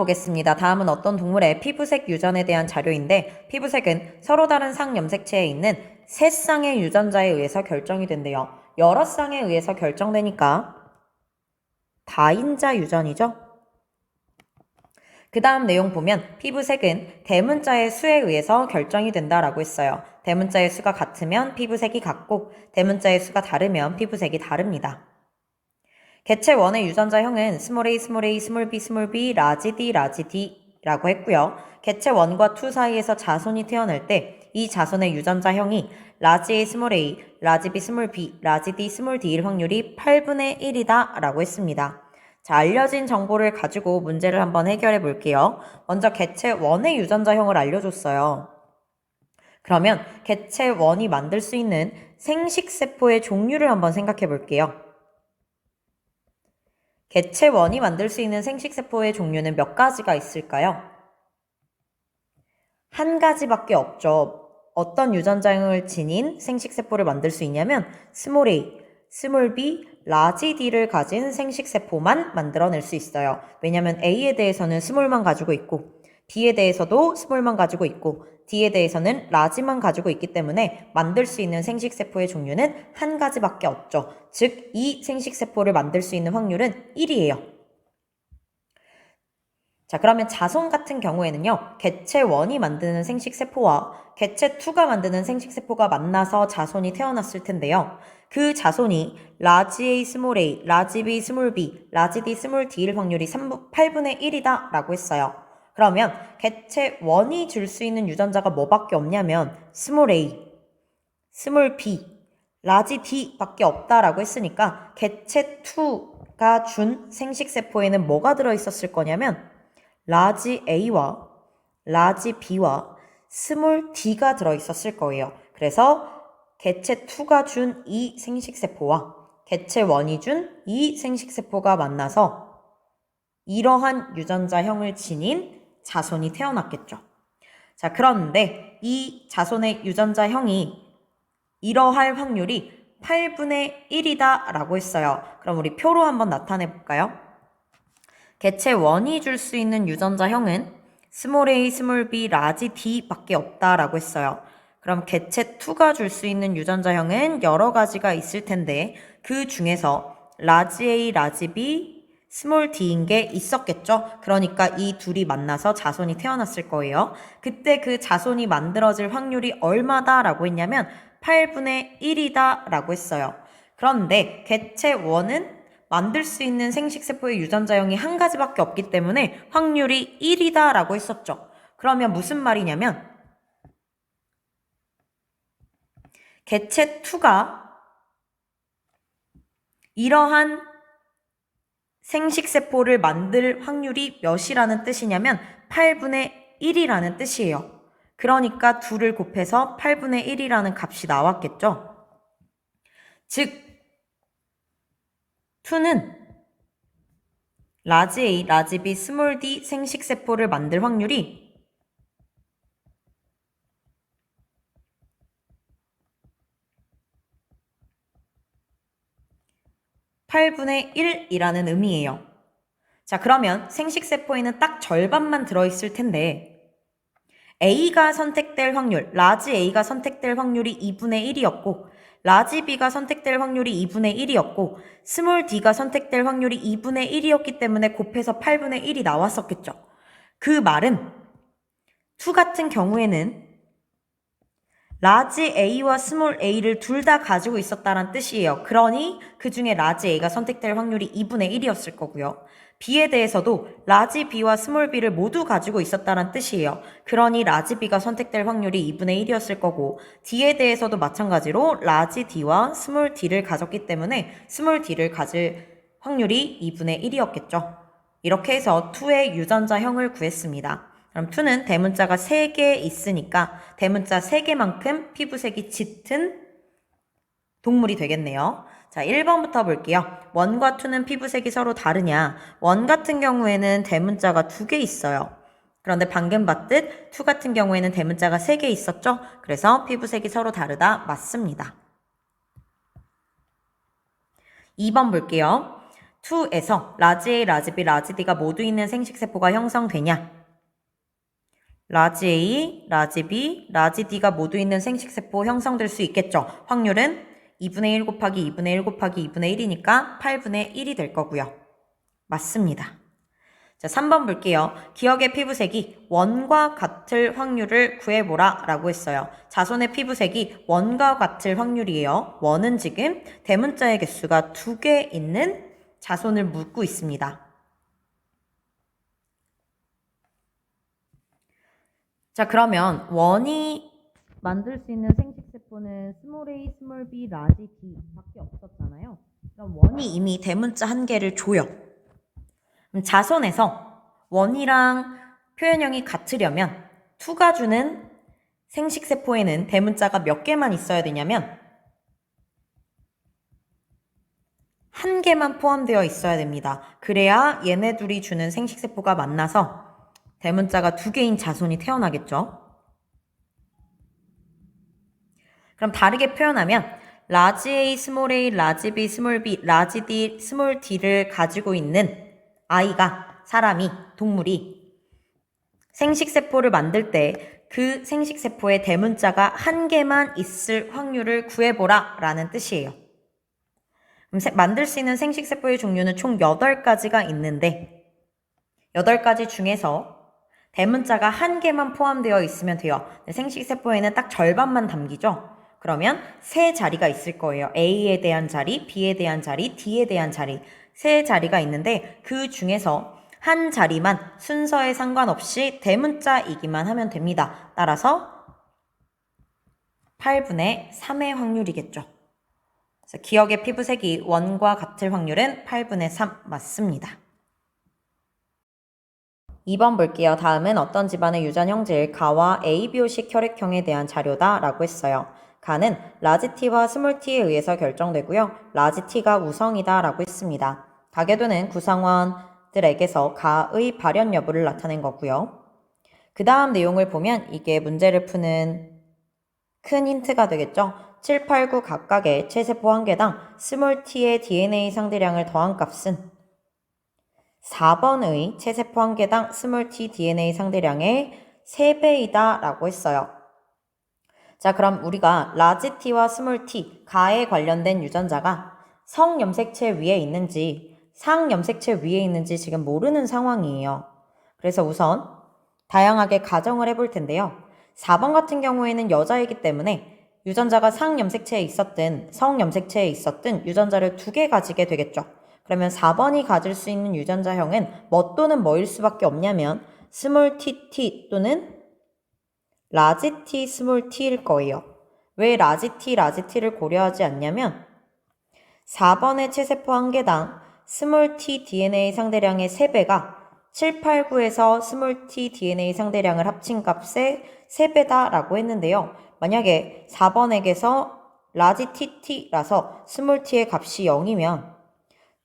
보겠습니다. 다음은 어떤 동물의 피부색 유전에 대한 자료인데 피부색은 서로 다른 상 염색체에 있는 세 쌍의 유전자에 의해서 결정이 된대요. 여러 쌍에 의해서 결정되니까 다인자 유전이죠. 그 다음 내용 보면 피부색은 대문자의 수에 의해서 결정이 된다라고 했어요. 대문자의 수가 같으면 피부색이 같고 대문자의 수가 다르면 피부색이 다릅니다. 개체 원의 유전자형은 스몰 a, 스몰 a, 스몰 b, 스몰 b, 라지 d, 라지 d라고 했고요. 개체 원과 투 사이에서 자손이 태어날 때 이 자손의 유전자형이 라지 a, 스몰 a, 라지 b, 스몰 b, 라지 d, 스몰 d일 확률이 8분의 1이다 라고 했습니다. 자, 알려진 정보를 가지고 문제를 한번 해결해 볼게요. 먼저 개체 원의 유전자형을 알려줬어요. 그러면 개체 원이 만들 수 있는 생식세포의 종류를 한번 생각해 볼게요. 개체 원이 만들 수 있는 생식세포의 종류는 몇 가지가 있을까요? 한 가지밖에 없죠. 어떤 유전자형을 지닌 생식세포를 만들 수 있냐면 스몰 a, 스몰 b, 라지 d를 가진 생식세포만 만들어낼 수 있어요. 왜냐면 a에 대해서는 스몰만 가지고 있고 b에 대해서도 스몰만 가지고 있고 d에 대해서는 라지만 가지고 있기 때문에 만들 수 있는 생식세포의 종류는 한 가지밖에 없죠. 즉, 이 생식세포를 만들 수 있는 확률은 1이에요. 자, 그러면 자손 같은 경우에는요, 개체 1이 만드는 생식세포와 개체 2가 만드는 생식세포가 만나서 자손이 태어났을 텐데요. 그 자손이 라지 A 스몰 a, 라지 B 스몰 b, 라지 D 스몰 d일 확률이 3, 8분의 1이다 라고 했어요. 그러면 개체 1이 줄 수 있는 유전자가 뭐밖에 없냐면 스몰 a, 스몰 b, 라지 d 밖에 없다라고 했으니까 개체 2가 준 생식세포에는 뭐가 들어있었을 거냐면 라지 a와 라지 b와 스몰 d가 들어있었을 거예요. 그래서 개체 2가 준 이 생식세포와 개체 1이 준 이 생식세포가 만나서 이러한 유전자형을 지닌 자손이 태어났겠죠. 자, 그런데 이 자손의 유전자 형이 이러할 확률이 8분의 1이다 라고 했어요. 그럼 우리 표로 한번 나타내 볼까요? 개체 1이 줄 수 있는 유전자 형은 스몰 a, 스몰 b, 라지 d 밖에 없다라고 했어요. 그럼 개체 2가 줄 수 있는 유전자 형은 여러 가지가 있을 텐데 그 중에서 라지 a, 라지 b, 스몰 d인 게 있었겠죠? 그러니까 이 둘이 만나서 자손이 태어났을 거예요. 그때 그 자손이 만들어질 확률이 얼마다라고 했냐면 8분의 1이다라고 했어요. 그런데 개체 1은 만들 수 있는 생식세포의 유전자형이 한 가지밖에 없기 때문에 확률이 1이다라고 했었죠. 그러면 무슨 말이냐면 개체 2가 이러한 생식세포를 만들 확률이 몇이라는 뜻이냐면 8분의 1이라는 뜻이에요. 그러니까 2를 곱해서 8분의 1이라는 값이 나왔겠죠? 즉, 2는 라지 A, 라지 B, 스몰 D 생식세포를 만들 확률이 8분의 1이라는 의미예요. 자, 그러면 생식세포에는 딱 절반만 들어있을 텐데, A가 선택될 확률, 라지 A가 선택될 확률이 2분의 1이었고, 라지 B가 선택될 확률이 2분의 1이었고, 스몰 D가 선택될 확률이 2분의 1이었기 때문에 곱해서 8분의 1이 나왔었겠죠. 그 말은, 2 같은 경우에는 라지 A와 스몰 a를 둘 다 가지고 있었다는 뜻이에요. 그러니 그 중에 라지 A가 선택될 확률이 2분의 1이었을 거고요. B에 대해서도 라지 B와 스몰 b를 모두 가지고 있었다는 뜻이에요. 그러니 라지 B가 선택될 확률이 2분의 1이었을 거고 D에 대해서도 마찬가지로 라지 D와 스몰 D를 가졌기 때문에 스몰 D를 가질 확률이 2분의 1이었겠죠. 이렇게 해서 2의 유전자형을 구했습니다. 그럼 2는 대문자가 3개 있으니까 대문자 3개만큼 피부색이 짙은 동물이 되겠네요. 자, 1번부터 볼게요. 1과 2는 피부색이 서로 다르냐? 1 같은 경우에는 대문자가 2개 있어요. 그런데 방금 봤듯 2 같은 경우에는 대문자가 3개 있었죠? 그래서 피부색이 서로 다르다. 맞습니다. 2번 볼게요. 2에서 라지 A, 라지 B, 라지 D가 모두 있는 생식세포가 형성되냐? 라지 A, 라지 B, 라지 D가 모두 있는 생식세포 형성될 수 있겠죠. 확률은 2분의 1 곱하기 2분의 1 곱하기 2분의 1이니까 8분의 1이 될 거고요. 맞습니다. 자, 3번 볼게요. 기억의 피부색이 원과 같을 확률을 구해보라 라고 했어요. 자손의 피부색이 원과 같을 확률이에요. 원은 지금 대문자의 개수가 두 개 있는 자손을 묻고 있습니다. 자, 그러면 원이 만들 수 있는 생식세포는 스몰 a, 스몰 b, 라지 d 밖에 없었잖아요. 그럼 원이 이미 대문자 한 개를 줘요. 자손에서 원이랑 표현형이 같으려면 투가 주는 생식세포에는 대문자가 몇 개만 있어야 되냐면 한 개만 포함되어 있어야 됩니다. 그래야 얘네 둘이 주는 생식세포가 만나서 대문자가 두 개인 자손이 태어나겠죠. 그럼 다르게 표현하면 라지 A, 스몰 a, 라지 B, 스몰 b, 라지 D, 스몰 d를 가지고 있는 아이가 사람이 동물이 생식세포를 만들 때 그 생식세포의 대문자가 한 개만 있을 확률을 구해보라 라는 뜻이에요. 만들 수 있는 생식세포의 종류는 총 8가지가 있는데 8가지 중에서 대문자가 한 개만 포함되어 있으면 돼요. 근데 생식세포에는 딱 절반만 담기죠. 그러면 세 자리가 있을 거예요. A에 대한 자리, B에 대한 자리, D에 대한 자리. 세 자리가 있는데 그 중에서 한 자리만 순서에 상관없이 대문자이기만 하면 됩니다. 따라서 8분의 3의 확률이겠죠. 기억의 피부색이 원과 같을 확률은 8분의 3 맞습니다. 2번 볼게요. 다음은 어떤 집안의 유전 형질 가와 ABO식 혈액형에 대한 자료다 라고 했어요. 가는 라지 T와 스몰 T에 의해서 결정되고요. 라지 T가 우성이다 라고 했습니다. 가계도는 구성원들에게서 가의 발현 여부를 나타낸 거고요. 그 다음 내용을 보면 이게 문제를 푸는 큰 힌트가 되겠죠. 7, 8, 9 각각의 체세포 한 개당 스몰 t의 DNA 상대량을 더한 값은 4번의 체세포 한 개당 스몰 t DNA 상대량의 3배이다 라고 했어요. 자, 그럼 우리가 라지 t와 스몰 t, 가에 관련된 유전자가 성염색체 위에 있는지 상염색체 위에 있는지 지금 모르는 상황이에요. 그래서 우선 다양하게 가정을 해볼 텐데요. 4번 같은 경우에는 여자이기 때문에 유전자가 상염색체에 있었든 성염색체에 있었든 유전자를 두 개 가지게 되겠죠. 그러면 4번이 가질 수 있는 유전자형은 뭐 또는 뭐일 수밖에 없냐면 스몰 tt 또는 라지 t 스몰 t일 거예요. 왜 라지 t 라지 t를 고려하지 않냐면 4번의 체세포 한 개당 스몰 t DNA 상대량의 3배가 7, 8, 9에서 스몰 t DNA 상대량을 합친 값의 3배다라고 했는데요. 만약에 4번에게서 라지 tt라서 스몰 t의 값이 0이면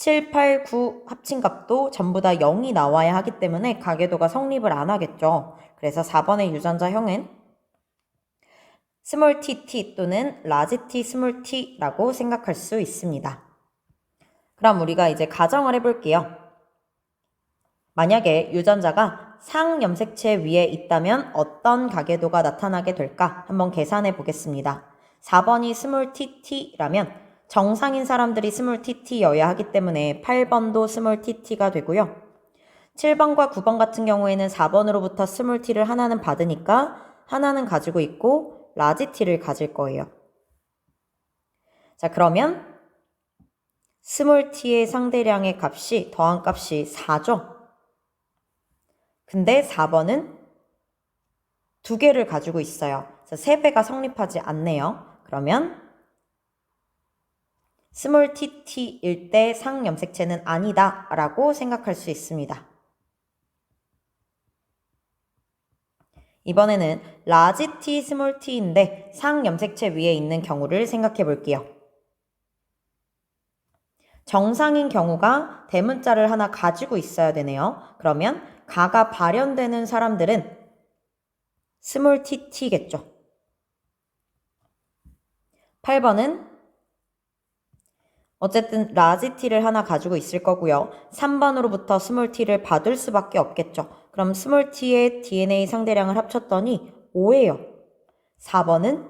7, 8, 9 합친 값도 전부 다 0이 나와야 하기 때문에 가계도가 성립을 안 하겠죠. 그래서 4번의 유전자형은 스몰 tt 또는 라지 t 스몰 t라고 생각할 수 있습니다. 그럼 우리가 이제 가정을 해볼게요. 만약에 유전자가 상염색체 위에 있다면 어떤 가계도가 나타나게 될까 한번 계산해 보겠습니다. 4번이 스몰 tt라면 정상인 사람들이 스몰 tt여야 하기 때문에 8번도 스몰 tt가 되고요. 7번과 9번 같은 경우에는 4번으로부터 스몰 t를 하나는 받으니까 하나는 가지고 있고 라지 t를 가질 거예요. 자, 그러면 스몰 t의 상대량의 값이 더한 값이 4죠. 근데 4번은 두 개를 가지고 있어요. 그래서 3배가 성립하지 않네요. 그러면 스몰 tt일 때 상염색체는 아니다 라고 생각할 수 있습니다. 이번에는 라지 t, 스몰 t인데 상염색체 위에 있는 경우를 생각해 볼게요. 정상인 경우가 대문자를 하나 가지고 있어야 되네요. 그러면 가가 발현되는 사람들은 스몰 tt겠죠. 8번은 어쨌든 라지 t를 하나 가지고 있을 거고요. 3번으로부터 스몰 t를 받을 수밖에 없겠죠. 그럼 스몰 t의 DNA 상대량을 합쳤더니 5예요. 4번은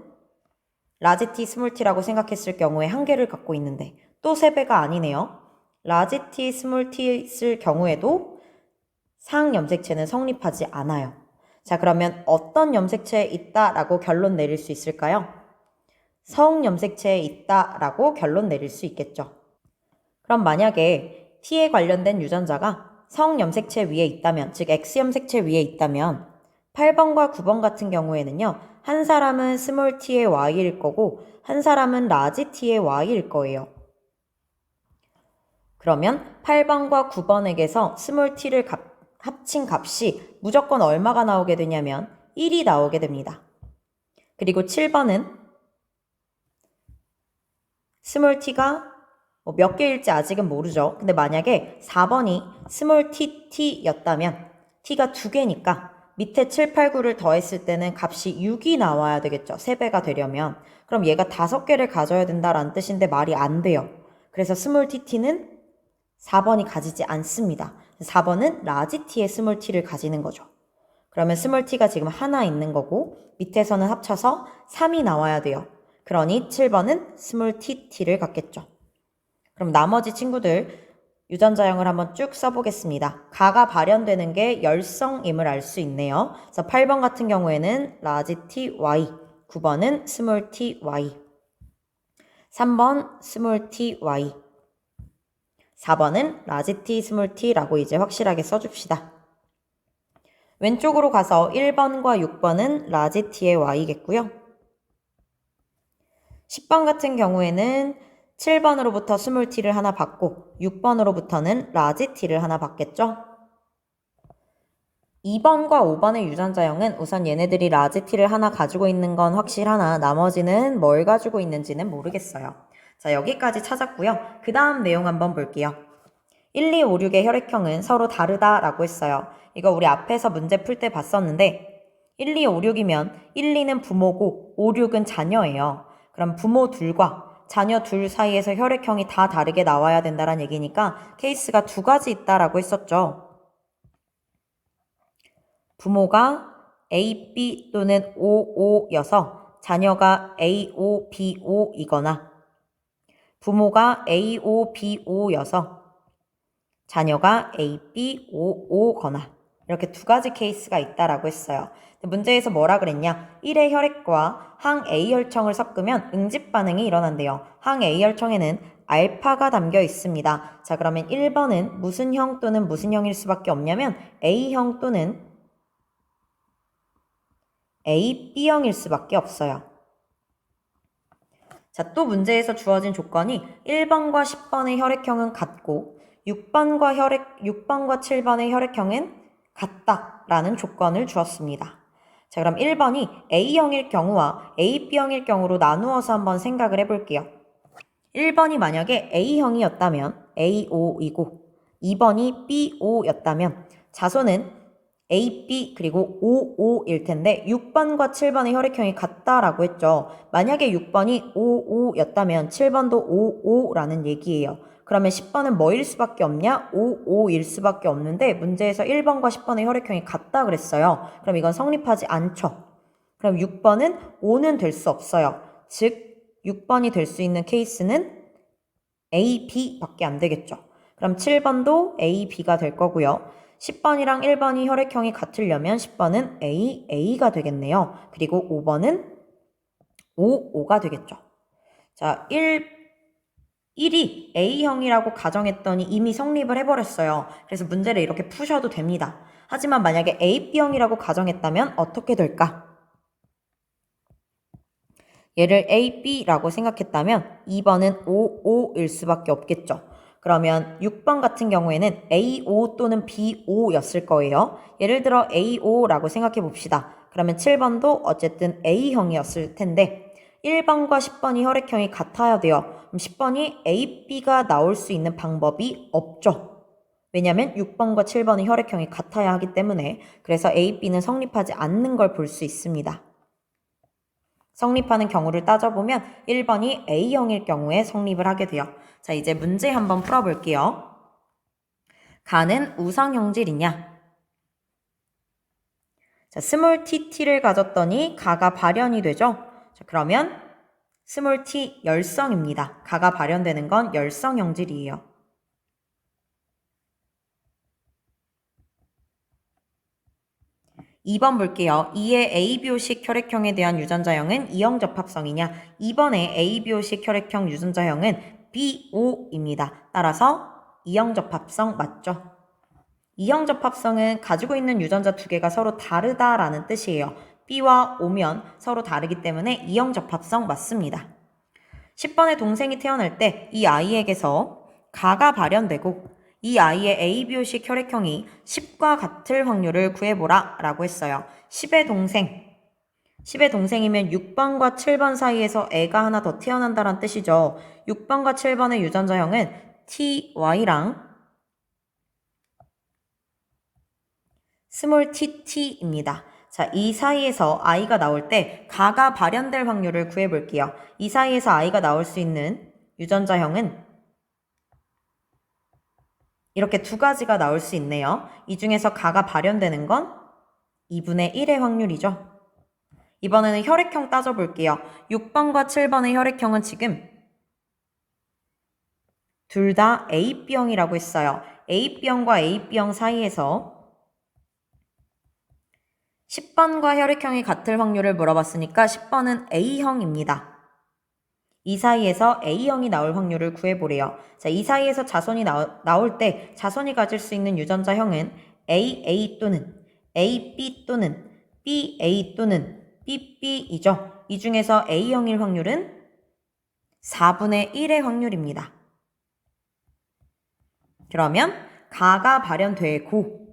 라지 t, 스몰 t라고 생각했을 경우에 한 개를 갖고 있는데 또 3배가 아니네요. 라지 t, 스몰 쓸 경우에도 상염색체는 성립하지 않아요. 자, 그러면 어떤 염색체에 있다라고 결론 내릴 수 있을까요? 성염색체에 있다라고 결론 내릴 수 있겠죠. 그럼 만약에 T에 관련된 유전자가 성염색체 위에 있다면, 즉 X염색체 위에 있다면 8번과 9번 같은 경우에는요. 한 사람은 스몰 t의 y일 거고 한 사람은 라지 t의 y일 거예요. 그러면 8번과 9번에게서 스몰 t를 값, 합친 값이 무조건 얼마가 나오게 되냐면 1이 나오게 됩니다. 그리고 7번은 스몰 t가 뭐몇 개일지 아직은 모르죠. 근데 만약에 4번이 스몰 t t였다면 t가 두 개니까 밑에 7, 8, 9를 더했을 때는 값이 6이 나와야 되겠죠. 3배가 되려면. 그럼 얘가 5개를 가져야 된다라는 뜻인데 말이 안 돼요. 그래서 스몰 tt는 4번이 가지지 않습니다. 4번은 라지 t의 스몰 t를 가지는 거죠. 그러면 스몰 t가 지금 하나 있는 거고 밑에서는 합쳐서 3이 나와야 돼요. 그러니 7번은 스몰 tt를 갖겠죠. 그럼 나머지 친구들 유전자형을 한번 쭉 써보겠습니다. 가가 발현되는 게 열성임을 알 수 있네요. 그래서 8번 같은 경우에는 라지 t y, 9번은 스몰 t y, 3번 스몰 t y, 4번은 라지 t 스몰 t라고 이제 확실하게 써줍시다. 왼쪽으로 가서 1번과 6번은 라지 t의 y겠고요. 10번 같은 경우에는 7번으로부터 스몰 t를 하나 받고 6번으로부터는 라지 t를 하나 받겠죠? 2번과 5번의 유전자형은 우선 얘네들이 라지 t를 하나 가지고 있는 건 확실하나 나머지는 뭘 가지고 있는지는 모르겠어요. 자, 여기까지 찾았고요. 그 다음 내용 한번 볼게요. 1, 2, 5, 6의 혈액형은 서로 다르다라고 했어요. 이거 우리 앞에서 문제 풀 때 봤었는데 1, 2, 5, 6이면 1, 2는 부모고 5, 6은 자녀예요. 그럼 부모 둘과 자녀 둘 사이에서 혈액형이 다 다르게 나와야 된다는 얘기니까 케이스가 두 가지 있다라고 했었죠. 부모가 A, B 또는 O, O여서 자녀가 A, O, B, O이거나 부모가 A, O, B, O여서 자녀가 A, B, O, O거나 이렇게 두 가지 케이스가 있다라고 했어요. 문제에서 뭐라 그랬냐? 1의 혈액과 항 A혈청을 섞으면 응집 반응이 일어난대요. 항 A혈청에는 알파가 담겨 있습니다. 자, 그러면 1번은 무슨 형 또는 무슨 형일 수밖에 없냐면 A형 또는 A, B형일 수밖에 없어요. 자, 또 문제에서 주어진 조건이 1번과 10번의 혈액형은 같고 6번과 혈액 6번과 7번의 혈액형은 같다라는 조건을 주었습니다. 자, 그럼 1번이 A형일 경우와 AB형일 경우로 나누어서 한번 생각을 해볼게요. 1번이 만약에 A형이었다면 AO이고 2번이 BO였다면 자손은 AB 그리고 OO일 텐데 6번과 7번의 혈액형이 같다라고 했죠. 만약에 6번이 OO였다면 7번도 OO라는 얘기예요. 그러면 10번은 뭐일 수밖에 없냐? 5, 5일 수밖에 없는데 문제에서 1번과 10번의 혈액형이 같다 그랬어요. 그럼 이건 성립하지 않죠. 그럼 6번은 5는 될 수 없어요. 즉 6번이 될 수 있는 케이스는 A, B밖에 안 되겠죠. 그럼 7번도 A, B가 될 거고요. 10번이랑 1번이 혈액형이 같으려면 10번은 A, A가 되겠네요. 그리고 5번은 5, 5가 되겠죠. 자, 1, 1이 A형이라고 가정했더니 이미 성립을 해버렸어요. 그래서 문제를 이렇게 푸셔도 됩니다. 하지만 만약에 AB형이라고 가정했다면 어떻게 될까? 얘를 AB라고 생각했다면 2번은 5, 5일 수밖에 없겠죠. 그러면 6번 같은 경우에는 A5 또는 B5였을 거예요. 예를 들어 A5라고 생각해 봅시다. 그러면 7번도 어쨌든 A형이었을 텐데 1번과 10번이 혈액형이 같아야 돼요. 그럼 10번이 A, B가 나올 수 있는 방법이 없죠. 왜냐면 6번과 7번의 혈액형이 같아야 하기 때문에 그래서 A, B는 성립하지 않는 걸 볼 수 있습니다. 성립하는 경우를 따져보면 1번이 A형일 경우에 성립을 하게 돼요. 자, 이제 문제 한번 풀어볼게요. 가는 우상형질이냐? 자, 스몰 tt를 가졌더니 가가 발현이 되죠? 자, 그러면 스몰 t 열성입니다. 가가 발현되는 건 열성 형질이에요. 2번 볼게요. 2의 ABO식 혈액형에 대한 유전자형은 이형 접합성이냐? 2번의 ABO식 혈액형 유전자형은 BO입니다. 따라서 이형 접합성 맞죠? 이형 접합성은 가지고 있는 유전자 두 개가 서로 다르다라는 뜻이에요. B와 O면 서로 다르기 때문에 이형 접합성 맞습니다. 10번의 동생이 태어날 때 이 아이에게서 가가 발현되고 이 아이의 ABO식 혈액형이 10과 같을 확률을 구해보라 라고 했어요. 10의 동생. 10의 동생이면 6번과 7번 사이에서 애가 하나 더 태어난다는 뜻이죠. 6번과 7번의 유전자형은 TY랑 스몰 tt입니다. 자, 이 사이에서 아이가 나올 때 가가 발현될 확률을 구해볼게요. 이 사이에서 아이가 나올 수 있는 유전자형은 이렇게 두 가지가 나올 수 있네요. 이 중에서 가가 발현되는 건 2분의 1의 확률이죠. 이번에는 혈액형 따져볼게요. 6번과 7번의 혈액형은 지금 둘 다 AB형이라고 했어요. AB형과 AB형 사이에서 10번과 혈액형이 같을 확률을 물어봤으니까 10번은 A형입니다. 이 사이에서 A형이 나올 확률을 구해보래요. 자, 이 사이에서 자손이 나오, 나올 때 자손이 가질 수 있는 유전자형은 AA 또는 AB 또는 BA 또는 BB이죠. 이 중에서 A형일 확률은 4분의 1의 확률입니다. 그러면 가가 발현되고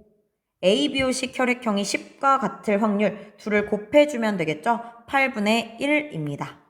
ABO식 혈액형이 10과 같을 확률 둘을 곱해주면 되겠죠? 8분의 1입니다.